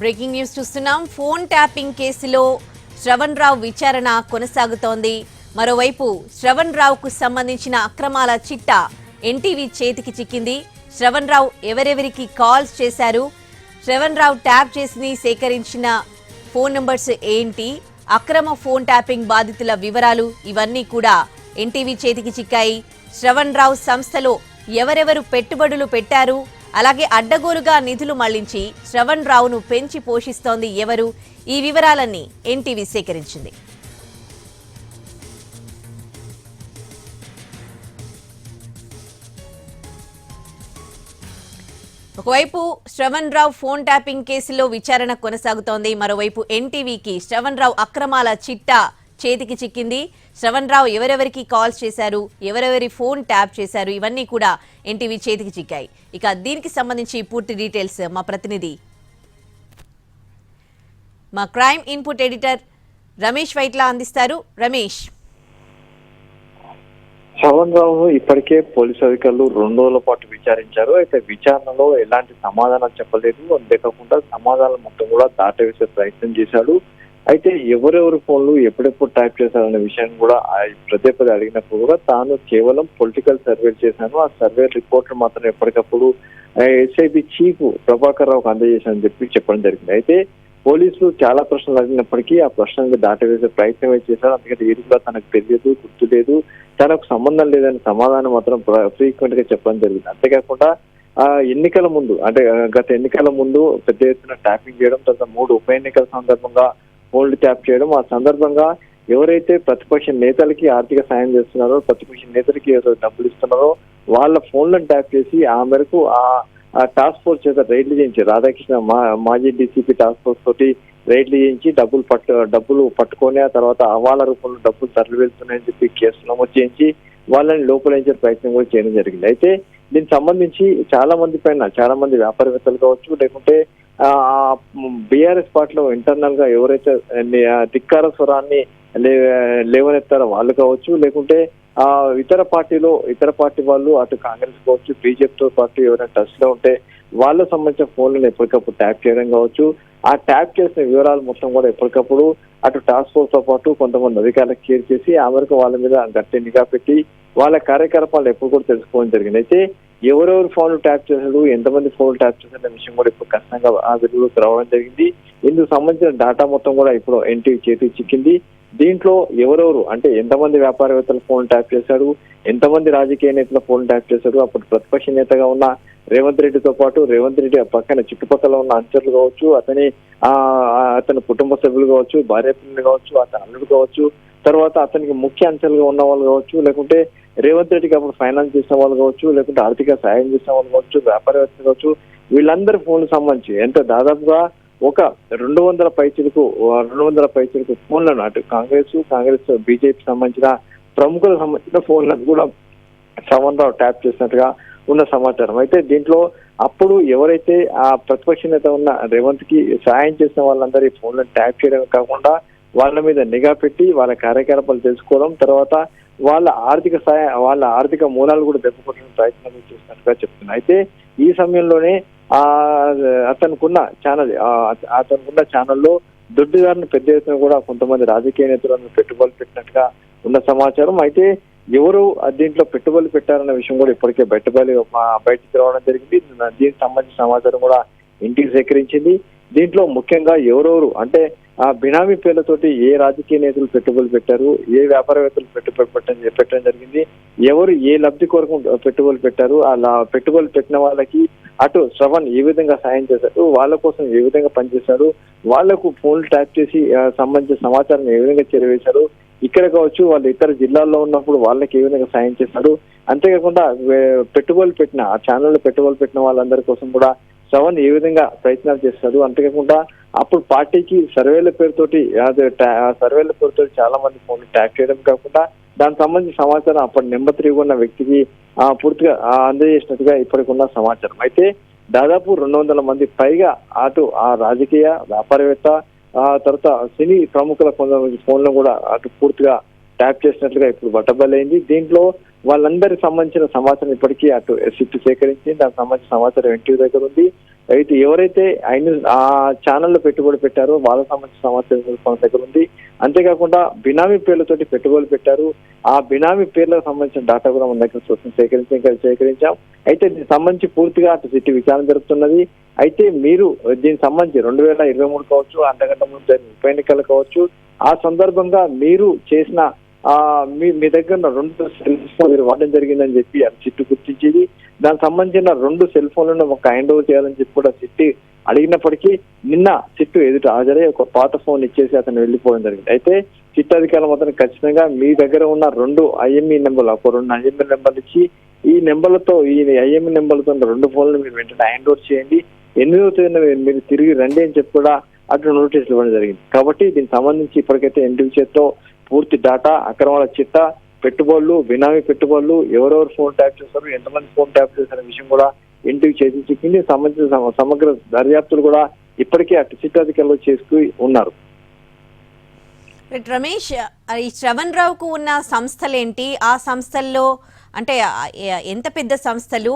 Breaking news చూస్తున్నాం. Phone tapping కేసులో శ్రవణ్ రావు విచారణ కొనసాగుతోంది. మరోవైపు శ్రవణ్ రావుకు సంబంధించిన అక్రమాల చిట్టా ఎన్టీవీ చేతికి చిక్కింది. శ్రవణ్ రావు ఎవరెవరికి కాల్స్ చేశారు? శ్రవణ్ రావు ట్యాప్ చేసి సేకరించిన ఫోన్ నంబర్స్ ఏంటి? అక్రమ ఫోన్ ట్యాపింగ్ బాధితుల వివరాలు ఇవన్నీ కూడా ఎన్టీవీ చేతికి చిక్కాయి. శ్రవణ్ రావు సంస్థలో ఎవరెవరు పెట్టుబడులు పెట్టారు? అలాగే అడ్డగోలుగా నిధులు మళ్ళించి శ్రవణ్ రావును పెంచి పోషిస్తోంది ఎవరు? ఈ వివరాలన్నీ ఎన్టీవీ సేకరించింది. ఒకవైపు శ్రవణ్ రావు ఫోన్ ట్యాపింగ్ కేసులో విచారణ కొనసాగుతోంది. మరోవైపు ఎన్టీవీకి శ్రవణ్ రావు అక్రమాల చిట్టా చేతికి చిక్కింది. శ్రవణ్ రావు ఎవరెవరికి కాల్స్ చేశారు ఎవరెవరి ఫోన్ ట్యాప్ చేశారు ఇవన్నీ కూడా ఎన్టీవీ చేతికి చిక్కాయి. ఇక దీనికి సంబంధించి పూర్తి డీటెయిల్స్ మా ప్రతినిధి. మా crime input editor Ramesh Vaitla అందిస్తారు. రమేష్. శ్రవణ్ రావు ఇప్పటికే పోలీసు అధికారులు రెండు రోజుల పాటు విచారించారు. అయితే విచారణలో ఎలాంటి సమాధానం చెప్పలేదు. అంతేకాకుండా సమాధానం మొత్తం కూడా దాటవేసే ప్రయత్నం చేశాడు. అయితే ఎవరెవరు ఫోన్లు ఎప్పుడెప్పుడు టైప్ చేశారనే విషయాన్ని కూడా ఆ పదే పదే అడిగినప్పుడు కూడా తాను కేవలం పొలిటికల్ సర్వే చేశాను. ఆ సర్వే రిపోర్ట్ మాత్రం ఎప్పటికప్పుడు ఎస్ఐబి చీఫ్ ప్రభాకర్ రావుకు అందజేశానని చెప్పి చెప్పడం జరిగింది. అయితే పోలీసులు చాలా ప్రశ్నలు అడిగినప్పటికీ ఆ ప్రశ్నలు దాటవేసే ప్రయత్నమే చేశారు. అందుకని ఏది కూడా తనకు తెలియదు గుర్తు లేదు తనకు సంబంధం లేదని సమాధానం మాత్రం ఫ్రీక్వెంట్గా చెప్పడం జరిగింది. అంతేకాకుండా ఆ ఎన్నికల ముందు అంటే గత ఎన్నికల ముందు పెద్ద ఎత్తున ట్యాపింగ్ చేయడం తర్వాత మూడు ఉప ఎన్నికల సందర్భంగా ఫోల్డ్ ట్యాప్ చేయడం ఆ సందర్భంగా ఎవరైతే ప్రతిపక్ష నేతలకి ఆర్థిక సాయం చేస్తున్నారో ప్రతిపక్ష నేతలకి ఎవరు డబ్బులు ఇస్తున్నారో వాళ్ళ ఫోన్లను ట్యాప్ చేసి ఆ మేరకు ఆ టాస్క్ ఫోర్స్ చేత రైడ్లు చేయించి రాధాకృష్ణ మా మాజీ డీసీపీ టాస్క్ ఫోర్స్ తోటి రైడ్లు చేయించి డబ్బులు పట్టు డబ్బులు పట్టుకొని ఆ తర్వాత అవాల రూపంలో డబ్బులు తరలి వెళ్తున్నాయని చెప్పి కేసు నమోదు చేయించి వాళ్ళని లోపలించే ప్రయత్నం కూడా చేయడం జరిగింది. అయితే దీనికి సంబంధించి చాలా మంది పైన చాలా మంది వ్యాపారవేత్తలు కావచ్చు లేకుంటే బీఆర్ఎస్ పార్టీలో ఇంటర్నల్గా ఎవరైతే ధిక్కార స్వరాన్ని లేవనెత్తారో వాళ్ళు కావచ్చు లేకుంటే ఆ ఇతర పార్టీలో ఇతర పార్టీ వాళ్ళు అటు కాంగ్రెస్ కావచ్చు బీజేపీతో పార్టీ ఎవరైనా టచ్లో ఉంటే వాళ్ళకు సంబంధించిన ఫోన్లను ఎప్పటికప్పుడు ట్యాప్ చేయడం కావచ్చు. ఆ ట్యాప్ చేసిన వివరాలు మొత్తం కూడా ఎప్పటికప్పుడు అటు టాస్క్ ఫోర్స్తో పాటు కొంతమంది అధికారులకు కేర్ చేసి ఆ మేరకు వాళ్ళ మీద గట్టి నిఘా పెట్టి వాళ్ళ కార్యకలాపాలు ఎప్పుడు కూడా తెలుసుకోవడం జరిగింది. అయితే ఎవరెవరు ఫోన్లు ట్యాప్ చేశారు ఎంతమంది ఫోన్లు ట్యాప్ చేశారు విషయం కూడా ఇప్పుడు కష్టంగా ఆ వెలుగులోకి రావడం జరిగింది. ఇందుకు సంబంధించిన డేటా మొత్తం కూడా ఇప్పుడు ఎన్టీవీ చేతికి చిక్కింది. దీంట్లో ఎవరెవరు అంటే ఎంతమంది వ్యాపారవేత్తల ఫోన్ ట్యాప్ చేశాడు ఎంతమంది రాజకీయ నేతల ఫోన్ ట్యాప్ చేశారు అప్పుడు ప్రతిపక్ష నేతగా ఉన్న రేవంత్ రెడ్డితో పాటు రేవంత్ రెడ్డి పక్కన చుట్టుపక్కల ఉన్న అంచర్లు కావచ్చు అతని ఆ అతని కుటుంబ సభ్యులు కావచ్చు భార్య పిల్లలు కావచ్చు అతని అల్లుడు కావచ్చు తర్వాత అతనికి ముఖ్య అంచెలుగా ఉన్న వాళ్ళు కావచ్చు లేకుంటే రేవంత్ రెడ్డికి అప్పుడు ఫైనాన్స్ చేసిన వాళ్ళు కావచ్చు లేకుంటే ఆర్థిక సాయం చేసిన వాళ్ళు కావచ్చు వ్యాపారవేత్తలు కావచ్చు వీళ్ళందరి ఫోన్లు సంబంధించి. ఎంత దాదాపుగా ఒక రెండు వందల పైచలకు రెండు వందల పైచలకు ఫోన్లను అటు కాంగ్రెస్ కాంగ్రెస్ బీజేపీ సంబంధించిన ప్రముఖులకు సంబంధించిన ఫోన్లను కూడా సమన్ రావు ట్యాప్ చేసినట్టుగా ఉన్న సమాచారం. అయితే దీంట్లో అప్పుడు ఎవరైతే ఆ ప్రతిపక్ష నేత ఉన్న రేవంత్కి సాయం చేసిన వాళ్ళందరి ఫోన్లను ట్యాప్ చేయడం కాకుండా వాళ్ళ మీద నిఘా పెట్టి వాళ్ళ కార్యకలాపాలు తెలుసుకోవడం తర్వాత వాళ్ళ ఆర్థిక సాయం వాళ్ళ ఆర్థిక మూలాలు కూడా దెబ్బకొట్టిన ప్రయత్నం చేసినట్టుగా చెప్తున్నాయి అయితే ఈ సమయంలోనే ఆ అతనుకున్న ఛానల్ అతనుకున్న ఛానల్లో దొడ్డిదారుని పెద్ద ఎత్తున కూడా కొంతమంది రాజకీయ నేతలను పెట్టుబడులు పెట్టినట్టుగా ఉన్న సమాచారం. అయితే ఎవరు దీంట్లో పెట్టుబడులు పెట్టారన్న విషయం కూడా ఇప్పటికే బయటబడి బయటికి రావడం జరిగింది. దీనికి సంబంధించిన సమాచారం కూడా ఇంటికి సేకరించింది. దీంట్లో ముఖ్యంగా ఎవరెవరు అంటే ఆ బినామీ పేర్లతోటి ఏ రాజకీయ నేతలు పెట్టుబడులు పెట్టారు ఏ వ్యాపారవేత్తలు పెట్టుబడి పెట్టడం పెట్టడం జరిగింది ఎవరు ఏ లబ్ధి కొరకు పెట్టుబడులు పెట్టారు ఆ పెట్టుబడులు పెట్టిన వాళ్ళకి అటు శ్రవణ్ ఏ విధంగా సాయం చేశారు వాళ్ళ కోసం ఏ విధంగా పనిచేశారు వాళ్ళకు ఫోన్లు ట్యాప్ చేసి సంబంధించిన సమాచారం ఏ విధంగా చేరవేశారు ఇక్కడ కావచ్చు వాళ్ళు ఇతర జిల్లాల్లో ఉన్నప్పుడు వాళ్ళకి ఏ విధంగా సాయం చేశారు అంతేకాకుండా పెట్టుబడులు పెట్టిన ఆ ఛానల్లో పెట్టుబడులు పెట్టిన వాళ్ళందరి కోసం కూడా శ్రవణ్ ఏ విధంగా ప్రయత్నాలు చేస్తాడు అంతేకాకుండా అప్పుడు పార్టీకి సర్వేల పేరుతోటి అదే సర్వేల పేరుతో చాలా మంది ఫోన్లు ట్యాక్ చేయడం కాకుండా దానికి సంబంధించిన సమాచారం అప్పటి నెంబర్ త్రీ ఉన్న వ్యక్తికి పూర్తిగా అందజేసినట్టుగా ఇప్పటికున్న సమాచారం. అయితే దాదాపు రెండు వందల మంది పైగా అటు ఆ రాజకీయ వ్యాపారవేత్త ఆ తర్వాత సినీ ప్రముఖుల కొంతమంది ఫోన్లు కూడా అటు పూర్తిగా ట్యాప్ చేసినట్లుగా ఇప్పుడు బట్టబయలైంది. దీంట్లో వాళ్ళందరికి సంబంధించిన సమాచారం ఇప్పటికీ అటు ఎస్సిపి సేకరించి దానికి సంబంధించిన సమాచారం ఎన్టీవీ దగ్గర ఉంది. అయితే ఎవరైతే ఆయన ఆ ఛానల్లో పెట్టుబడి పెట్టారో వాళ్ళకి సంబంధించిన సమాచారం మన దగ్గర ఉంది. అంతేకాకుండా బినామీ పేర్లతోటి పెట్టుబడులు పెట్టారు. ఆ బినామీ పేర్లకు సంబంధించిన డాటా కూడా మన దగ్గర చూసి సేకరించి సేకరించాం. అయితే దీనికి సంబంధించి పూర్తిగా అటు సిట్టి విచారణ జరుగుతున్నది అయితే మీరు దీనికి సంబంధించి రెండు వేల ఇరవై మూడు కావచ్చు అంతకంటే ముందు జరిగిన ఉప ఎన్నికలు కావచ్చు ఆ సందర్భంగా మీరు చేసిన ఆ మీ మీ దగ్గర రెండు మీరు వాడడం జరిగిందని చెప్పి అది చిట్టు గుర్తించేది. దానికి సంబంధించిన రెండు సెల్ ఫోన్లను ఒక హ్యాండ్ ఓవర్ చేయాలని చెప్పి కూడా సిట్టి అడిగినప్పటికీ నిన్న సిట్టు ఎదుట హాజరై ఒక పాత ఫోన్ ఇచ్చేసి అతను వెళ్ళిపోవడం జరిగింది. అయితే సిట్ అధికారులు మాత్రం ఖచ్చితంగా మీ దగ్గర ఉన్న రెండు ఐఎంఈ నెంబర్లు ఒక రెండు ఐఎంఈ నెంబర్లు ఇచ్చి ఈ నెంబర్లతో ఈ ఐఎంఈ నెంబర్లతో ఉన్న రెండు ఫోన్లు మీరు వెంటనే హ్యాండ్ ఓవర్ చేయండి. ఎనిమిదవ తేదీన మీరు- తిరిగి రండి అని చెప్పి కూడా అటు నోటీసులు ఇవ్వడం జరిగింది. కాబట్టి దీనికి సంబంధించి ఇప్పటికైతే ఎన్టీవీ చేత్తో పూర్తి డేటా అక్రమాల చిట్టా పెట్టుబడులు బినామీ పెట్టుబడులు ఎవరెవరు ఫోన్ ట్యాప్ చేస్తారు ఎంతమంది ఫోన్ ట్యాప్ చేశారనే విషయం కూడా ఇంటికి చేసి చిక్కింది సంబంధించిన సమగ్ర దర్యాప్తులు కూడా ఇప్పటికే అటు సిట్ అధికారులు చేస్తూ ఉన్నారు. రమేష్ ఈ శ్రవణ్ రావుకు ఉన్న సంస్థలేంటి? ఆ సంస్థల్లో అంటే ఎంత పెద్ద సంస్థలు?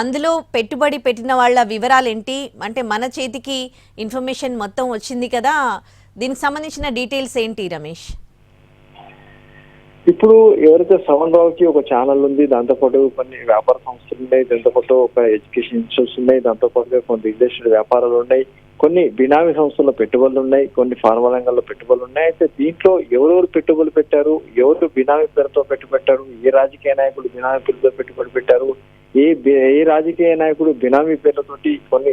అందులో పెట్టుబడి పెట్టిన వాళ్ళ వివరాలేంటి? అంటే మన చేతికి ఇన్ఫర్మేషన్ మొత్తం వచ్చింది కదా. దీనికి సంబంధించిన డీటెయిల్స్ ఏంటి రమేష్? ఇప్పుడు ఎవరైతే సవన్ రావుకి ఒక ఛానల్ ఉంది దాంతో పాటు కొన్ని వ్యాపార సంస్థలు ఉన్నాయి దాంతో పాటు ఒక ఎడ్యుకేషన్ ఇన్స్టిట్యూట్స్ ఉన్నాయి దాంతోపాటు కొన్ని రిజిస్టర్డ్ వ్యాపారాలు ఉన్నాయి కొన్ని బినామీ సంస్థల్లో పెట్టుబడులు ఉన్నాయి కొన్ని ఫార్మా రంగంలో పెట్టుబడులు ఉన్నాయి. అయితే దీంట్లో ఎవరెవరు పెట్టుబడులు పెట్టారు ఎవరు బినామీ పేరుతో పెట్టుబెట్టారు ఏ రాజకీయ నాయకులు బినామీ పేరుతో పెట్టుబడి పెట్టారు ఏ ఏ రాజకీయ నాయకుడు బినామీ పేర్లతోటి కొన్ని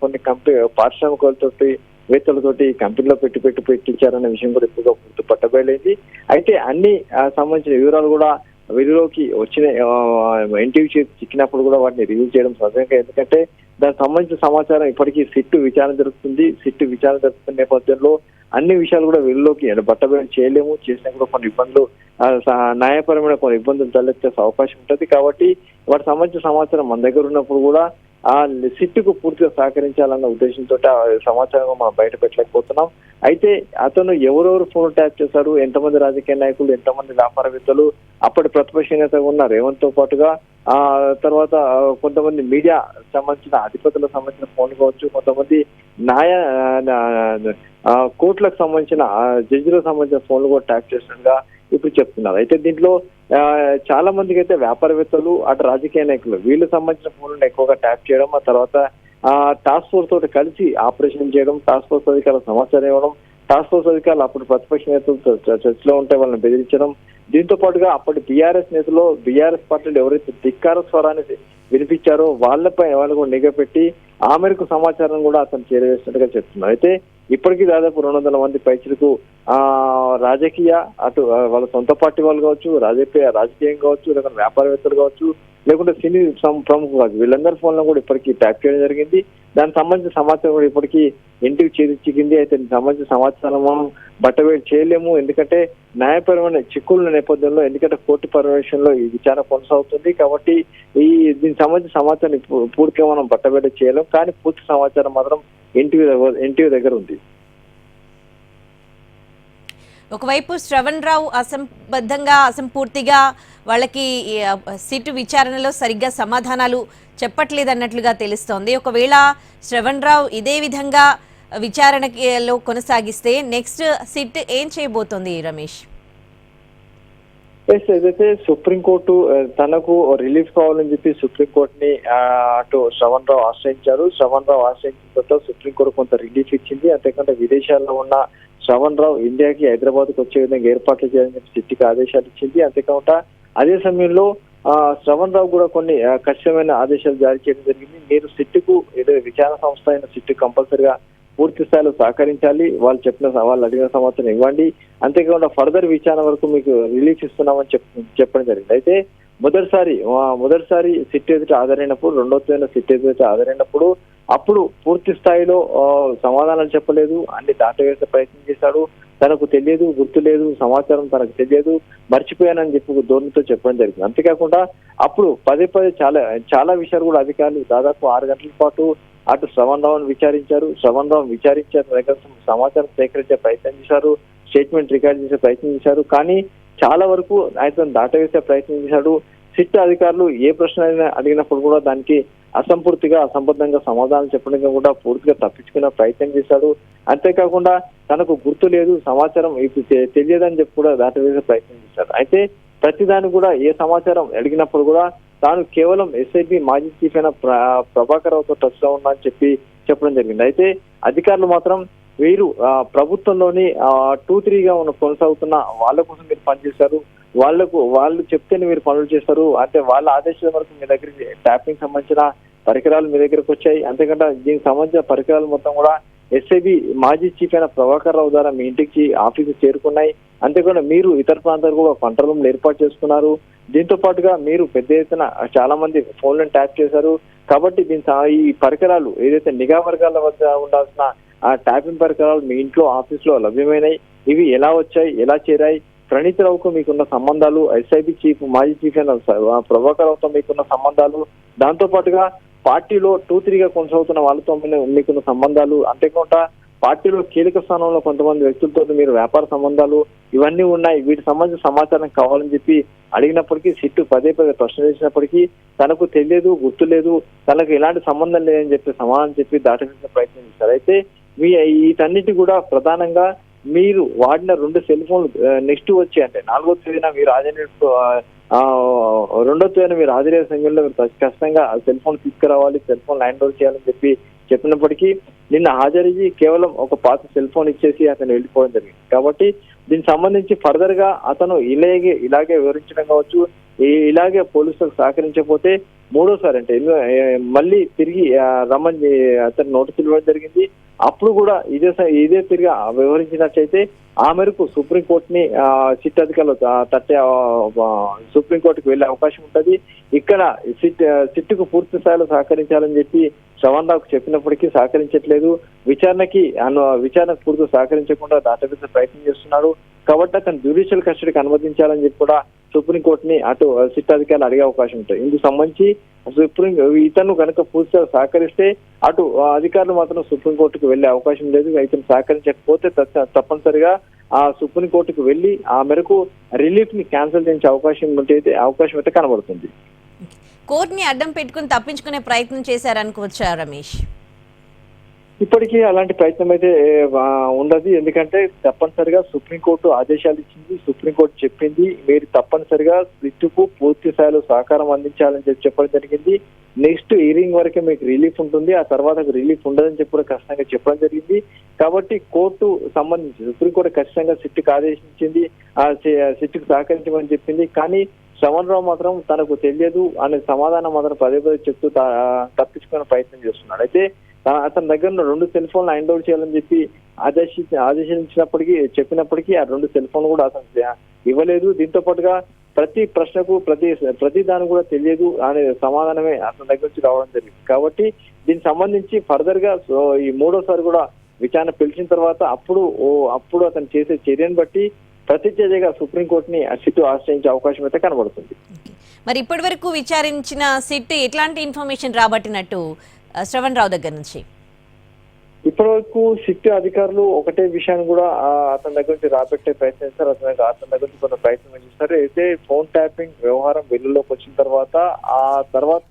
కొన్ని కంపెనీ పారిశ్రామికలతోటి వేత్తలతోటి కంపెనీలో పెట్టి పెట్టి పెట్టించారనే విషయం కూడా ఎక్కువగా గుర్తు పట్టబయలేదు అయితే అన్ని సంబంధించిన వివరాలు కూడా వెలుగులోకి వచ్చిన ఎన్టీవీ చిక్కినప్పుడు కూడా వాటిని రివ్యూ చేయడం సహజంగా ఎందుకంటే దానికి సంబంధించిన సమాచారం ఇప్పటికీ సిట్టు విచారణ జరుగుతుంది. సిట్టు విచారణ జరుగుతున్న నేపథ్యంలో అన్ని విషయాలు కూడా వెలుగులోకి బట్టబయలు చేయలేము చేసినా కూడా కొన్ని ఇబ్బందులు న్యాయపరమైన కొన్ని ఇబ్బందులు తలెత్తే అవకాశం ఉంటుంది. కాబట్టి వాటి సంబంధించిన సమాచారం మన దగ్గర ఉన్నప్పుడు కూడా ఆ సిట్టుకు పూర్తిగా సహకరించాలన్న ఉద్దేశంతో ఆ సమాచారం మనం బయట పెట్టలేకపోతున్నాం. అయితే అతను ఎవరెవరు ఫోన్ ట్యాప్ చేశారు ఎంతమంది రాజకీయ నాయకులు ఎంతమంది వ్యాపారవేత్తలు అప్పటి ప్రతిపక్ష నేత ఉన్న రేవంత్తో పాటుగా ఆ తర్వాత కొంతమంది మీడియా సంబంధించిన అధిపతులకు సంబంధించిన ఫోన్ కావచ్చు కొంతమంది న్యాయ కోర్టులకు సంబంధించిన జడ్జిలకు సంబంధించిన ఫోన్లు కూడా ట్యాప్ చేసినట్టుగా ఇప్పుడు చెప్తున్నారు. అయితే దీంట్లో చాలా మందికి అయితే వ్యాపారవేత్తలు అటు రాజకీయ నాయకులు వీళ్ళకి సంబంధించిన ఫోన్లను ఎక్కువగా ట్యాప్ చేయడం ఆ తర్వాత ఆ టాస్క్ ఫోర్స్ తోటి కలిసి ఆపరేషన్ చేయడం టాస్క్ ఫోర్స్ అధికారులకు సమాచారం ఇవ్వడం టాస్క్ ఫోర్స్ అధికారులు అప్పుడు ప్రతిపక్ష నేతలతో చర్చలో ఉంటే వాళ్ళని బెదిరించడం దీంతో పాటుగా అప్పటి బీఆర్ఎస్ నేతలు బీఆర్ఎస్ పార్టీలు ఎవరైతే ధిక్కార స్వరాన్ని వినిపించారో వాళ్ళపై వాళ్ళు కూడా నిఘా పెట్టి ఆ మేరకు సమాచారం కూడా అతను చేరవేసినట్టుగా చెప్తున్నారు. అయితే ఇప్పటికీ దాదాపు రెండు వందల మంది పైచులకు ఆ రాజకీయ అటు వాళ్ళ సొంత పార్టీ వాళ్ళు కావచ్చు రాజకీయ రాజకీయం కావచ్చు లేకపోతే వ్యాపారవేత్తలు కావచ్చు లేకుంటే సినీ ప్రముఖులు కాదు. వీళ్ళందరి ఫోన్లో కూడా ఇప్పటికీ ట్యాప్ చేయడం జరిగింది. దానికి సంబంధించిన సమాచారం కూడా ఇప్పటికీ ఇంటికి చేతి అయితే సంబంధించిన సమాచారం మనం బట్టవేలు చేయలేము. ఎందుకంటే న్యాయపరమైన చిక్కుల నేపథ్యంలో ఎందుకంటే కోర్టు పర్యవేక్షణలో ఈ విచారణ కొనసాగుతుంది కాబట్టి ఈ దీనికి సంబంధించిన సమాచారం పూర్తిగా మనం బట్టబేట చేయలేం. కానీ పూర్తి సమాచారం మాత్రం ఎన్టీవీ దగ్గర ఎన్టీవీ దగ్గర ఉంది. ఒకవైపు శ్రవణ్ రావు అసంబద్ధంగా అసంపూర్తిగా వాళ్ళకి సీటు సిట్ విచారణలో సరిగ్గా సమాధానాలు చెప్పట్లేదన్నట్లుగా తెలుస్తోంది. ఒకవేళ శ్రవణ్ రావు ఇదే విధంగా విచారణలో కొనసాగిస్తే నెక్స్ట్ సిట్ ఏం చేయబోతోంది రమేష్? ఎస్ ఏదైతే సుప్రీంకోర్టు తనకు రిలీఫ్ కావాలని చెప్పి సుప్రీంకోర్టు ని అటు శ్రవణ్ రావు ఆశ్రయించారు. శ్రవణ్ రావు ఆశ్రయించిన తర్వాత సుప్రీంకోర్టు కొంత రిలీఫ్ ఇచ్చింది. అంతేకాకుండా విదేశాల్లో ఉన్న శ్రవణ్ రావు ఇండియాకి హైదరాబాద్కు వచ్చే విధంగా ఏర్పాట్లు చేయాలని చెప్పి సిట్టికి ఆదేశాలు ఇచ్చింది. అంతేకాకుండా అదే సమయంలో ఆ, శ్రవణ్ రావు కూడా కొన్ని కఠినమైన ఆదేశాలు జారీ చేయడం జరిగింది. మీరు సిట్టుకు ఏదో విచారణ సంస్థ అయిన సిట్టు కంపల్సరిగా పూర్తి స్థాయిలో సహకరించాలి. వాళ్ళు చెప్పిన వాళ్ళు అడిగిన సమాచారం ఇవ్వండి. అంతేకాకుండా ఫర్దర్ విచారణ వరకు మీకు రిలీఫ్ ఇస్తున్నామని చెప్ చెప్పడం జరిగింది. అయితే మొదటిసారి మొదటిసారి సిట్ ఎదుట ఆధారైనప్పుడు రెండో తేదీన సిట్ ఎదుట ఆధారైనప్పుడు అప్పుడు పూర్తి స్థాయిలో సమాధానాలు చెప్పలేదు. అన్ని దాటవేసే ప్రయత్నం చేశాడు. తనకు తెలియదు గుర్తు లేదు సమాచారం తనకు తెలియదు. మర్చిపోయానని చెప్పి ధోరణితో చెప్పడం జరిగింది. అంతేకాకుండా అప్పుడు పదే పదే చాలా చాలా విషయాలు కూడా అధికారులు దాదాపు ఆరు గంటల పాటు అటు శ్రవణ్ రావును విచారించారు. శ్రవణ్ రావు విచారించారు. దగ్గర సమాచారం సేకరించే ప్రయత్నం చేశారు. స్టేట్మెంట్ రికార్డ్ చేసే ప్రయత్నం చేశారు. కానీ చాలా వరకు ఆయన దాటవేసే ప్రయత్నం చేశాడు. సిట్ అధికారులు ఏ ప్రశ్న అయినా అడిగినప్పుడు కూడా దానికి అసంపూర్తిగా అసంబద్ధంగా సమాధానం చెప్పడం కూడా పూర్తిగా తప్పించుకునే ప్రయత్నం చేశాడు. అంతేకాకుండా తనకు గుర్తు లేదు సమాచారం ఇప్పుడు తెలియదని చెప్పి కూడా దాటవేసే ప్రయత్నం చేశాడు. అయితే ప్రతిదాని కూడా ఏ సమాచారం అడిగినప్పుడు కూడా తాను కేవలం ఎస్ఐబి మాజీ చీఫ్ అయిన ప్రభాకర్ రావుతో టచ్లో ఉన్నా అని చెప్పి చెప్పడం జరిగింది. అయితే అధికారులు మాత్రం వీరు ప్రభుత్వంలోని టూ త్రీగా ఉన్న కొనసాగుతున్న వాళ్ళ కోసం మీరు పనిచేశారు. వాళ్ళకు వాళ్ళు చెప్తేనే మీరు పనులు చేస్తారు. అంటే వాళ్ళ ఆదేశాల వరకు మీ దగ్గర ట్యాపింగ్ సంబంధించిన పరికరాలు మీ దగ్గరకు వచ్చాయి. అంతేకాకుండా దీనికి సంబంధించిన పరికరాలు మొత్తం కూడా ఎస్ఐబి మాజీ చీఫ్ అయిన ప్రభాకర్ రావు ద్వారా మీ ఇంటికి ఆఫీసు చేరుకున్నాయి. అంతేకాకుండా మీరు ఇతర ప్రాంతాలు కూడా కంట్రోల్ రూమ్లు ఏర్పాటు చేసుకున్నారు. దీంతో పాటుగా మీరు పెద్ద ఎత్తున చాలా మంది ఫోన్లను ట్యాప్ చేశారు. కాబట్టి దీని సా- ఈ పరికరాలు ఏదైతే నిఘా వర్గాల వద్ద ఉండాల్సిన ఆ ట్యాపింగ్ పరికరాలు మీ ఇంట్లో ఆఫీస్లో లభ్యమైనాయి. ఇవి ఎలా వచ్చాయి ఎలా చేరాయి? ప్రణీత్ రావుకు మీకున్న సంబంధాలు ఎస్ఐబి చీఫ్ మాజీ చీఫ్ అయిన ప్రభాకర్ రావుతో మీకున్న సంబంధాలు దాంతో పాటుగా పార్టీలో టూ త్రీగా కొనసాగుతున్న వాళ్ళతో మీకున్న సంబంధాలు అంతేకాకుండా పార్టీలో కీలక స్థానంలో కొంతమంది వ్యక్తులతో మీరు వ్యాపార సంబంధాలు ఇవన్నీ ఉన్నాయి. వీటికి సంబంధించిన సమాచారం కావాలని చెప్పి అడిగినప్పటికీ సిట్టు పదే పదే ప్రశ్న చేసినప్పటికీ తనకు తెలియదు గుర్తు లేదు తనకు ఎలాంటి సంబంధం లేదని చెప్పి సమాధానం చెప్పి దాటవేసిన ప్రయత్నం చేశారు. అయితే మీ వీటన్నిటి కూడా ప్రధానంగా మీరు వాడిన రెండు సెల్ ఫోన్లు నెక్స్ట్ వచ్చి అంటే నాలుగో తేదీన మీరు హాజరు రెండో తేదీన మీరు హాజరయ్యే సమయంలో మీరు ఖచ్చితంగా సెల్ ఫోన్ తీసుకురావాలి సెల్ ఫోన్ హ్యాండ్ ఓవర్ చేయాలని చెప్పి చెప్పినప్పటికీ నిన్న హాజరయ్యి కేవలం ఒక పాత సెల్ ఫోన్ ఇచ్చేసి అతను వెళ్ళిపోవడం జరిగింది. కాబట్టి దీనికి సంబంధించి ఫర్దర్గా అతను ఇలాగే ఇలాగే వివరించడం కావచ్చు ఇలాగే పోలీసులకు సహకరించకపోతే మూడోసారి అంటే మళ్ళీ తిరిగి రమ్మని అతను నోటీసులు ఇవ్వడం జరిగింది. అప్పుడు కూడా ఇదే ఇదే తిరిగి వ్యవహరించినట్లయితే ఆ మేరకు సుప్రీంకోర్టుని సిట్ అధికారులు తట్టే సుప్రీంకోర్టుకు వెళ్ళే అవకాశం ఉంటుంది. ఇక్కడ సిట్ సిట్టుకు పూర్తి స్థాయిలో సహకరించాలని చెప్పి శ్రవణ్ రావుకు చెప్పినప్పటికీ సహకరించట్లేదు. విచారణకి అను విచారణకు పూర్తిగా సహకరించకుండా దాటవేసే ప్రయత్నం చేస్తున్నాడు. కాబట్టి అతను జ్యుడిషియల్ కస్టడీకి అనుమతించాలని చెప్పి కూడా సుప్రీంకోర్టుని అటు సిట్ అధికారులు అడిగే అవకాశం ఉంటుంది. ఇందుకు సంబంధించి సుప్రీం ఇతను కనుక పూర్తిగా సహకరిస్తే అటు ఆ అధికారులు మాత్రం సుప్రీంకోర్టుకు వెళ్ళే అవకాశం లేదు. ఇతను సహకరించకపోతే తప్పనిసరిగా ఆ సుప్రీంకోర్టుకు వెళ్ళి ఆ మేరకు రిలీఫ్ని క్యాన్సిల్ చేసే అవకాశం ఉంటే అవకాశం అయితే కనబడుతుంది. కోర్టుని అడ్డం పెట్టుకుని తప్పించుకునే ప్రయత్నం చేశారనుకోవచ్చా రమేష్. ఇప్పటికీ అలాంటి ప్రయత్నం అయితే ఉండదు. ఎందుకంటే తప్పనిసరిగా సుప్రీంకోర్టు ఆదేశాలు ఇచ్చింది సుప్రీంకోర్టు చెప్పింది. మీరు తప్పనిసరిగా సిట్టుకు పూర్తి స్థాయిలో సహకారం అందించాలని చెప్పి చెప్పడం జరిగింది. నెక్స్ట్ హియరింగ్ వరకే మీకు రిలీఫ్ ఉంటుంది. ఆ తర్వాత రిలీఫ్ ఉండదని చెప్పి కూడా ఖచ్చితంగా చెప్పడం జరిగింది. కాబట్టి కోర్టు సంబంధించి సుప్రీంకోర్టు ఖచ్చితంగా సిట్టుకు ఆదేశించింది. ఆ సిట్టుకు సహకరించమని చెప్పింది. కానీ శ్రవణ్ రావు మాత్రం తనకు తెలియదు అనే సమాధానం మాత్రం పదే పదే చెప్తూ తప్పించుకునే ప్రయత్నం చేస్తున్నాడు. అయితే అతని దగ్గర ఉన్న రెండు సెల్ ఫోన్లు హ్యాండ్ ఓవర్ చేయాలని చెప్పి ఆదేశి ఆదేశించినప్పటికీ చెప్పినప్పటికీ ఆ రెండు సెల్ ఫోన్లు కూడా అతను ఇవ్వలేదు. దీంతో పాటుగా ప్రతి ప్రశ్నకు ప్రతి ప్రతి దాని కూడా తెలియదు అనే సమాధానమే అతని దగ్గర నుంచి రావడం జరిగింది. కాబట్టి దీనికి సంబంధించి ఫర్దర్గా ఈ మూడోసారి కూడా విచారణ పిలిచిన తర్వాత అప్పుడు ఓ అప్పుడు అతను చేసే చర్యను బట్టి ప్రతి చర్యగా సుప్రీంకోర్టుని సిట్టు ఆశ్రయించే అవకాశం అయితే కనబడుతుంది. మరి ఇప్పటి వరకు విచారించిన సిట్ ఎట్లాంటి ఇన్ఫర్మేషన్ రాబట్టినట్టు శ్రవణ్ రావు దగ్గర నుంచి? ఇప్పటి వరకు సిట్ అధికారులు ఒకటే విషయాన్ని కూడా అతని దగ్గర నుంచి రాబట్టే ప్రయత్నం చేస్తారు అతని దగ్గర అతని దగ్గర నుంచి కొంత ప్రయత్నం చేస్తారు అయితే ఫోన్ ట్యాపింగ్ వ్యవహారం వెలుగులోకి వచ్చిన తర్వాత ఆ తర్వాత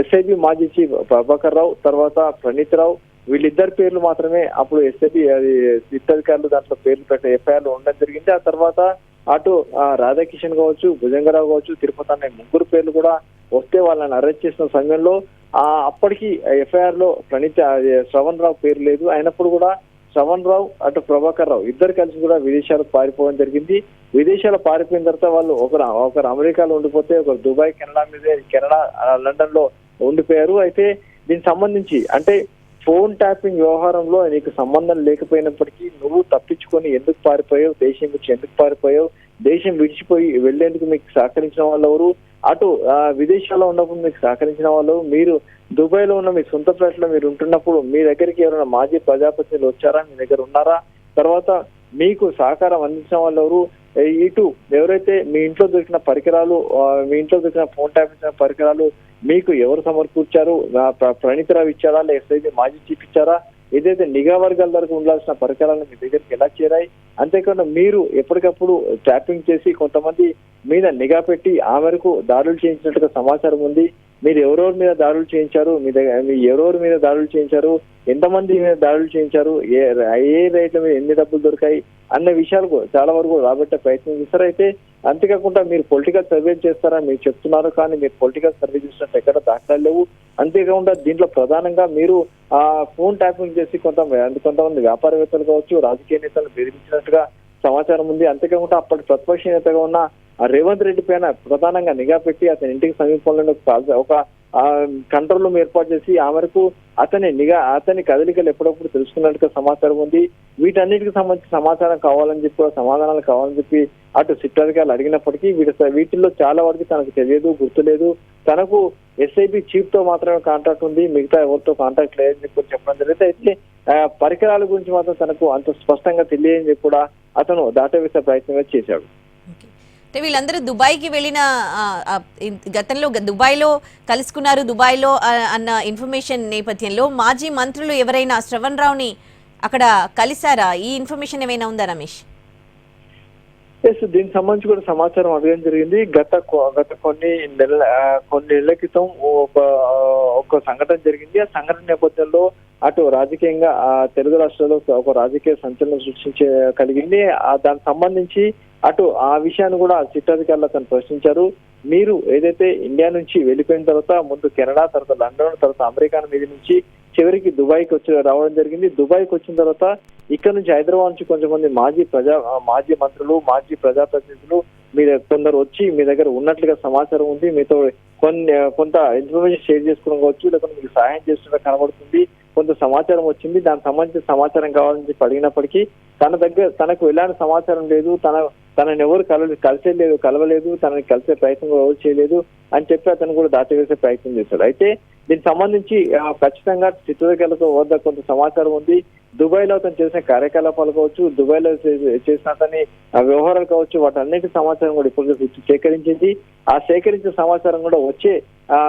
ఎస్ఐబి మాజీ చీఫ్ ప్రభాకర్ రావు తర్వాత ప్రణీత్ రావు వీళ్ళిద్దరి పేర్లు మాత్రమే అప్పుడు ఎస్ఐబి అది సిట్ అధికారులు దాంట్లో పేర్లు పెట్టే ఎఫ్ఐఆర్లు ఉండడం జరిగింది. ఆ తర్వాత అటు రాధాకిషన్ కావచ్చు భుజంగరావు కావచ్చు తిరుపతి అనే ముగ్గురు పేర్లు కూడా వస్తే వాళ్ళని అరెస్ట్ చేసిన సమయంలో ఆ అప్పటికి ఎఫ్ఐఆర్లో ప్రణీత్ శ్రవణ్ రావు పేరు లేదు. అయినప్పుడు కూడా శ్రవణ్ రావు అటు ప్రభాకర్ రావు ఇద్దరు కలిసి కూడా విదేశాలకు పారిపోవడం జరిగింది. విదేశాలు పారిపోయిన తర్వాత వాళ్ళు ఒకరు ఒకరు అమెరికాలో ఉండిపోతే ఒకరు దుబాయ్ కెనడా మీద కెనడా లండన్లో ఉండిపోయారు. అయితే దీనికి సంబంధించి అంటే ఫోన్ ట్యాపింగ్ వ్యవహారంలో నీకు సంబంధం లేకపోయినప్పటికీ నువ్వు తప్పించుకొని ఎందుకు పారిపోయావు? దేశం విడిచి ఎందుకు పారిపోయావు? దేశం విడిచిపోయి వెళ్ళేందుకు మీకు సహకరించిన వాళ్ళు ఎవరు? అటు విదేశాల్లో ఉన్నప్పుడు మీకు సహకరించిన వాళ్ళు మీరు దుబాయ్లో ఉన్న మీ సొంత ఫ్లాట్లో మీరు ఉంటున్నప్పుడు మీ దగ్గరికి ఎవరైనా మాజీ ప్రజాప్రతినిధులు వచ్చారా? మీ దగ్గర ఉన్నారా? తర్వాత మీకు సహకారం అందించిన వాళ్ళు ఎవరు? ఇటు ఎవరైతే మీ ఇంట్లో దొరికిన పరికరాలు మీ ఇంట్లో దొరికిన ఫోన్ ట్యాపించిన పరికరాలు మీకు ఎవరు సమర్పించారు నా ప్ర- ప్రణీతరావు ఇచ్చారా? లేదా మాజీ చీఫ్ ఇచ్చారా? ఏదైతే నిఘా వర్గాల వరకు ఉండాల్సిన పరికరాలు మీ దగ్గరికి ఎలా చేరాయి? అంతేకాకుండా మీరు ఎప్పటికప్పుడు ట్రాపింగ్ చేసి కొంతమంది మీద నిఘా పెట్టి ఆ మేరకు దాడులు చేయించినట్టుగా సమాచారం ఉంది. మీరు ఎవరెవరి మీద దాడులు చేయించారు? మీ దగ్గర మీరు ఎవరెవరి మీద దాడులు చేయించారు? ఎంతమంది మీద దాడులు చేయించారు? ఏ ఏ రేట్ల మీద ఎన్ని డబ్బులు దొరికాయి? అన్న విషయాలు చాలా వరకు రాబట్టే ప్రయత్నం చేస్తారు అయితే అంతేకాకుండా మీరు పొలిటికల్ సర్వే చేస్తారా? మీరు చెప్తున్నారు కానీ మీరు పొలిటికల్ సర్వే చేసినట్టు ఎక్కడ దాఖలాలు లేవు. అంతేకాకుండా దీంట్లో ప్రధానంగా మీరు ఆ ఫోన్ ట్యాపింగ్ చేసి కొంత కొంతమంది వ్యాపారవేత్తలు కావచ్చు రాజకీయ నేతలు బెదిరించినట్టుగా సమాచారం ఉంది. అంతేకాకుండా అప్పటి ప్రతిపక్ష నేతగా ఉన్న రేవంత్ రెడ్డి పైన ప్రధానంగా నిఘా పెట్టి అతని ఇంటికి సమీపంలో ఒక- ఒక కంట్రోల్ రూమ్ ఏర్పాటు చేసి ఆ మేరకు అతని నిఘా అతని కదలికలు ఎప్పుడప్పుడు తెలుసుకున్నట్టుగా సమాచారం ఉంది. వీటన్నిటికి సంబంధించి సమాచారం కావాలని చెప్పి సమాధానాలు కావాలని చెప్పి అటు సిట్ అధికారులు అడిగినప్పటికీ వీటి వీటిల్లో చాలా వరకు తనకు తెలియదు గుర్తులేదు. తనకు ఎస్ఐబి చీఫ్తో మాత్రమే కాంటాక్ట్ ఉంది. మిగతా ఎవరితో కాంటాక్ట్ లేదని చెప్పి చెప్పడం జరిగింది. అయితే ఆ, పరికరాల గురించి మాత్రం తనకు అంత స్పష్టంగా తెలియని చెప్పి కూడా అతను దాటవేసే ప్రయత్నం చేశాడు. అంటే వీళ్ళందరూ దుబాయ్కి వెళ్ళిన ఆ, గతంలో దుబాయ్లో కలుసుకున్నారు దుబాయ్లో అన్న ఇన్ఫర్మేషన్ నేపథ్యంలో మాజీ మంత్రులు ఎవరైనా శ్రవణ్ రావుని అక్కడ కలిశారా? ఈ ఇన్ఫర్మేషన్ ఏమైనా ఉందా రమేష్? ఎస్ దీనికి సంబంధించి కూడా సమాచారం అడగడం జరిగింది. గత గత కొన్ని నెలల కొన్ని నెలల క్రితం ఒక ఒక సంఘటన జరిగింది. ఆ సంఘటన నేపథ్యంలో అటు రాజకీయంగా తెలుగు రాష్ట్రాల్లో ఒక రాజకీయ సంచలనం సృష్టించే కలిగింది. దానికి సంబంధించి అటు ఆ విషయాన్ని కూడా చిట్టాధికారులు అతను ప్రశ్నించారు. మీరు ఏదైతే ఇండియా నుంచి వెళ్ళిపోయిన తర్వాత ముందు కెనడా తర్వాత లండన్ తర్వాత అమెరికా మీద నుంచి చివరికి దుబాయ్కి వచ్చి రావడం జరిగింది. దుబాయ్కి వచ్చిన తర్వాత ఇక్కడ నుంచి హైదరాబాద్ నుంచి కొంతమంది మాజీ ప్రజా మాజీ మంత్రులు మాజీ ప్రజాప్రతినిధులు మీ కొందరు వచ్చి మీ దగ్గర ఉన్నట్లుగా సమాచారం ఉంది. మీతో కొన్ని కొంత ఇన్ఫర్మేషన్ షేర్ చేసుకోవడం కావచ్చు లేకపోతే మీకు సహాయం చేస్తున్నట్టు కనబడుతుంది. కొంత సమాచారం వచ్చింది. దానికి సంబంధించిన సమాచారం కావాలని చెప్పి అడిగినప్పటికీ తన దగ్గర తనకు ఎలాంటి సమాచారం లేదు. తన తనని ఎవరు కల కలిసే లేదు కలవలేదు తనని కలిసే ప్రయత్నం కూడా ఎవరు చేయలేదు అని చెప్పి అతను కూడా దాటివేసే ప్రయత్నం చేశాడు. అయితే దీనికి సంబంధించి ఖచ్చితంగా చిత్రకేళ్ళతో వద్ద కొంత సమాచారం ఉంది. దుబాయ్లో అతను చేసిన కార్యకలాపాలు కావచ్చు దుబాయ్లో చేసిన అతని వ్యవహారాలు కావచ్చు వాటన్నిటి సమాచారం కూడా ఇప్పుడు సేకరించింది. ఆ సేకరించిన సమాచారం కూడా వచ్చే ఆ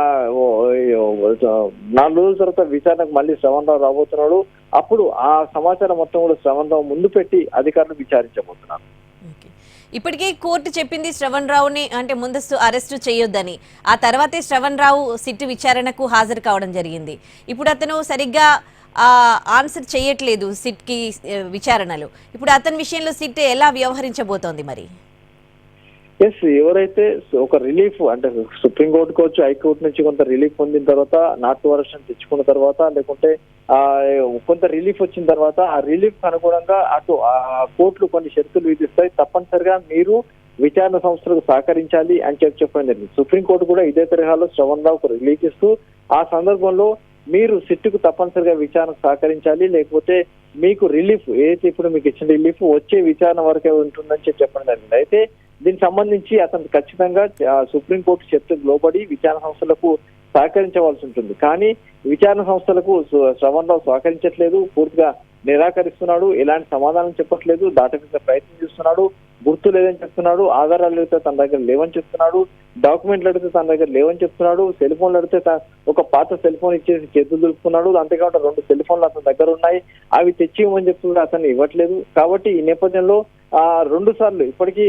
నాలుగు రోజుల తర్వాత విచారణకు మళ్ళీ శ్రవణ్ రావు రాబోతున్నాడు. అప్పుడు ఆ సమాచారం మొత్తం కూడా శ్రవణ్ రావు ముందు పెట్టి అధికారులు విచారించబోతున్నారు. ఇప్పటికే కోర్టు చెప్పింది శ్రవణ్ రావుని అంటే ముందస్తు అరెస్టు చేయొద్దని. ఆ తర్వాతే శ్రవణ్ రావు సిట్టు విచారణకు హాజరు కావడం జరిగింది. ఇప్పుడు అతను సరిగ్గా ఆన్సర్ చేయట్లేదు సిట్కి విచారణలు. ఇప్పుడు అతని విషయంలో సిట్ ఎలా వ్యవహరించబోతోంది మరి? ఎస్ ఎవరైతే ఒక రిలీఫ్ అంటే సుప్రీం కోర్టు కావచ్చు హైకోర్టు నుంచి కొంత రిలీఫ్ పొందిన తర్వాత నాట్ వర్షన్ తెచ్చుకున్న తర్వాత లేకుంటే ఆ కొంత రిలీఫ్ వచ్చిన తర్వాత ఆ రిలీఫ్ అనుగుణంగా అటు ఆ కోర్టులు కొన్ని షరతులు విధిస్తాయి. తప్పనిసరిగా మీరు విచారణ సంస్థలకు సహకరించాలి అని చెప్పి చెప్పడం జరిగింది. సుప్రీం కోర్టు కూడా ఇదే తరహాలో శ్రవణ్ రావుకు రిలీఫ్ ఇస్తూ ఆ సందర్భంలో మీరు సిట్టుకు తప్పనిసరిగా విచారణకు సహకరించాలి లేకపోతే మీకు రిలీఫ్ ఏదైతే ఇప్పుడు మీకు ఇచ్చిన రిలీఫ్ వచ్చే విచారణ వరకే ఉంటుందని చెప్పి చెప్పడం జరిగింది. అయితే దీనికి సంబంధించి అతను ఖచ్చితంగా సుప్రీంకోర్టు చెప్తే లోబడి విచారణ సంస్థలకు సహకరించవలసి ఉంటుంది. కానీ విచారణ సంస్థలకు శ్రవణరావు సహకరించట్లేదు పూర్తిగా నిరాకరిస్తున్నాడు ఎలాంటి సమాధానం చెప్పట్లేదు దాటవేసే ప్రయత్నం చేస్తున్నాడు గుర్తు లేదని చెప్తున్నాడు ఆధారాలు తన దగ్గర లేవని చెప్తున్నాడు డాక్యుమెంట్లు అడిగితే తన దగ్గర లేవని చెప్తున్నాడు సెల్ ఫోన్లు అడిగితే ఒక పాత సెల్ ఫోన్ ఇచ్చేసి చేతులు దులుపుకున్నాడు అంతేకాకుండా రెండు సెల్ ఫోన్లు అతని దగ్గర ఉన్నాయి అవి తెచ్చి ఇవ్వమని చెప్తున్నాడు అతను ఇవ్వట్లేదు. కాబట్టి ఈ నేపథ్యంలో ఆ రెండు సార్లు ఇప్పటికీ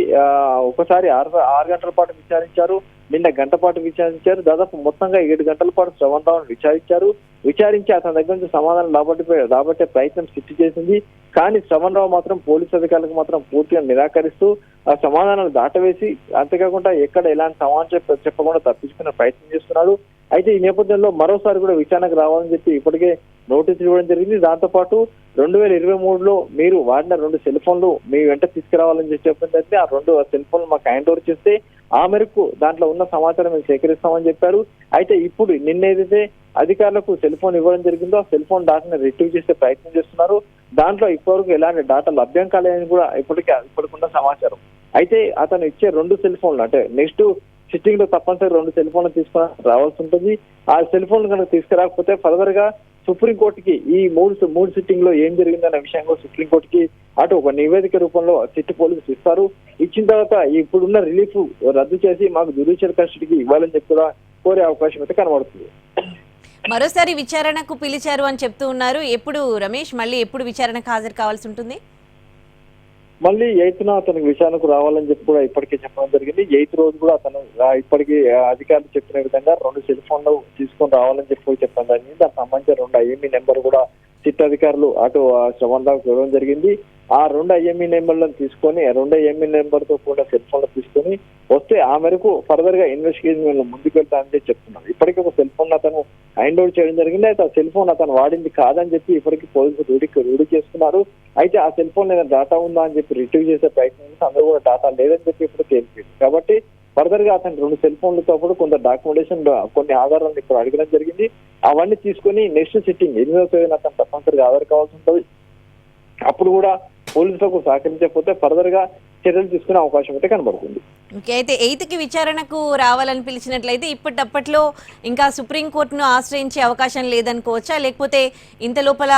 ఒకసారి ఆరు ఆరు గంటల పాటు విచారించారు నిన్న గంట పాటు విచారించారు దాదాపు మొత్తంగా ఏడు గంటల పాటు శ్రవణ్ రావును విచారించారు. విచారించి అతని దగ్గర నుంచి సమాధానం రాబట్టి రాబట్టే ప్రయత్నం సిద్ధి చేసింది. కానీ శ్రవణ్ రావు మాత్రం పోలీసు అధికారులకు మాత్రం పూర్తిగా నిరాకరిస్తూ ఆ సమాధానాలు దాటవేసి అంతేకాకుండా ఎక్కడ ఎలాంటి సమాధానం చెప్ప చెప్పకుండా తప్పించుకునే ప్రయత్నం చేస్తున్నాడు. అయితే ఈ నేపథ్యంలో మరోసారి కూడా విచారణకు రావాలని చెప్పి ఇప్పటికే నోటీసులు ఇవ్వడం జరిగింది. దాంతో పాటు రెండు వేల ఇరవై మూడులో మీరు వాడిన రెండు సెల్ ఫోన్లు మీ వెంట తీసుకురావాలని చెప్పి చెప్పడం ఆ రెండు సెల్ ఫోన్లు మాకు హ్యాండ్ ఓవర్ చేస్తే ఆ మేరకు దాంట్లో ఉన్న సమాచారం మేము సేకరిస్తామని చెప్పారు. అయితే ఇప్పుడు నిన్న ఏదైతే అధికారులకు సెల్ ఫోన్ ఇవ్వడం జరిగిందో ఆ సెల్ ఫోన్ డాటాను రిట్రీవ్ చేసే ప్రయత్నం చేస్తున్నారు. దాంట్లో ఇప్పటివరకు ఎలాంటి డాటా లభ్యం కాలేదని కూడా ఇప్పటికే ఇప్పటికున్న సమాచారం. అయితే అతను ఇచ్చే రెండు సెల్ ఫోన్లు అంటే నెక్స్ట్ సిట్టింగ్లో తప్పనిసరి రెండు సెల్ ఫోన్లు తీసుకుని రావాల్సి ఉంటుంది. ఆ సెల్ ఫోన్లు కనుక తీసుకురాకపోతే ఫర్దర్గా సుప్రీంకోర్టుకి ఈ మూడు మూడు సిట్టింగ్లో ఏం జరిగిందన్న విషయంలో సుప్రీంకోర్టుకి అటు ఒక నివేదిక రూపంలో సిట్ పోలీసులు ఇస్తారు. ఇచ్చిన తర్వాత ఇప్పుడున్న రిలీఫ్ రద్దు చేసి మాకు జ్యుడిషియల్ కస్టడీకి ఇవ్వాలని చెప్పి కూడా కోరే అవకాశం అయితే కనబడుతుంది. మరోసారి విచారణకు పిలిచారు అని చెప్తూ ఉన్నారు. ఎప్పుడు రమేష్? మళ్ళీ ఎప్పుడు విచారణకు హాజరు కావాల్సి ఉంటుంది? మళ్ళీ ఎయిత్ న అతనికి విషయానికి రావాలని చెప్పి కూడా ఇప్పటికే చెప్పడం జరిగింది. ఎయిత్ రోజు కూడా అతను ఇప్పటికీ అధికారులు చెప్పిన విధంగా రెండు సెల్ ఫోన్లు తీసుకొని రావాలని చెప్పి చెప్పడం జరిగింది. దానికి సంబంధించిన రెండు ఐఎంఈ నెంబర్ కూడా సిట్ అధికారులు అటు శ్రవణ్ రావుకి చూడడం జరిగింది. ఆ రెండు ఐఎంఈ నెంబర్లను తీసుకొని రెండు ఐఎంఈ నెంబర్తో కూడా సెల్ ఫోన్లు తీసుకొని వస్తే ఆ మేరకు ఫర్దర్గా ఇన్వెస్టిగేషన్ ముందుకు వెళ్తానని చెప్తున్నారు. ఇప్పటికీ ఒక సెల్ ఫోన్ అతను హ్యాండ్ ఓవర్ చేయడం జరిగింది. అయితే ఆ సెల్ ఫోన్ అతను వాడింది కాదని చెప్పి ఇప్పటికీ పోలీసులు రూఢి రూఢి చేస్తున్నారు. అయితే ఆ సెల్ ఫోన్ ఏదైనా డేటా ఉందా అని చెప్పి రిట్రీవ్ చేసే ప్రయత్నం చేస్తే అందులో కూడా డేటా లేదని చెప్పి ఇప్పుడు తేలిపోయింది. కాబట్టి ఫర్దర్గా అతను రెండు సెల్ ఫోన్లతో పాటు కొంత డాక్యుమెంటేషన్ కొన్ని ఆధారాలను ఇక్కడ అడగడం జరిగింది. అవన్నీ తీసుకొని నెక్స్ట్ సిట్టింగ్ ఎనిమిదో తేదీన అతను తప్పనిసరిగా ఆధార్ కావాల్సి ఉంటుంది. అప్పుడు కూడా పోలీసులకు సహకరించకపోతే ఫర్దర్గా చర్యలు తీసుకునే అవకాశం అయితే కనబడుతుంది. ఓకే అయితే ఎయిత్కి విచారణకు రావాలని పిలిచినట్లయితే ఇప్పటికప్పట్లో ఇంకా సుప్రీంకోర్టును ఆశ్రయించే అవకాశం లేదనుకోవచ్చా? లేకపోతే ఇంత లోపల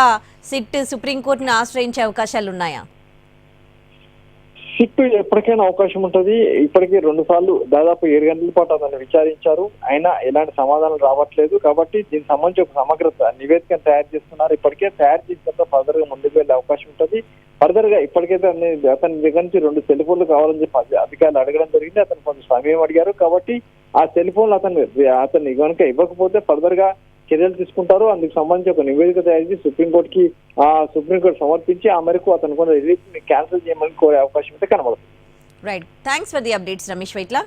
సిట్ సుప్రీంకోర్టును ఆశ్రయించే అవకాశాలు ఉన్నాయా సిట్ ఎప్పటికైనా అవకాశం ఉంటుంది. ఇప్పటికీ రెండు సార్లు దాదాపు ఏడు గంటల పాటు అతను విచారించారు. అయినా ఎలాంటి సమాధానం రావట్లేదు. కాబట్టి దీనికి సంబంధించి ఒక సమగ్ర నివేదికను తయారు చేస్తున్నారు. ఇప్పటికే తయారు చేసిన తర్వాత ఫర్దర్గా ముందుకు వెళ్ళే అవకాశం ఉంటుంది. ఫర్దర్గా ఇప్పటికైతే అతని దగ్గర నుంచి రెండు సెల్ ఫోన్లు కావాలని చెప్పి అధికారులు అడగడం జరిగింది. అతను కొంచెం సమయం అడిగారు. కాబట్టి ఆ సెల్ ఫోన్లు అతను అతన్ని కనుక ఇవ్వకపోతే ఫర్దర్గా చర్యలు తీసుకుంటారు. అందుకు సంబంధించి ఒక నివేదిక తయారు చేసి సుప్రీంకోర్టుకి ఆ సుప్రీంకోర్టు సమర్పించి ఆ మేరకు అతను కూడా రిలీఫ్ క్యాన్సిల్ చేయమని కోరే అవకాశం అయితే కనబడుతుంది. Right thanks for the updates Ramesh Vaitla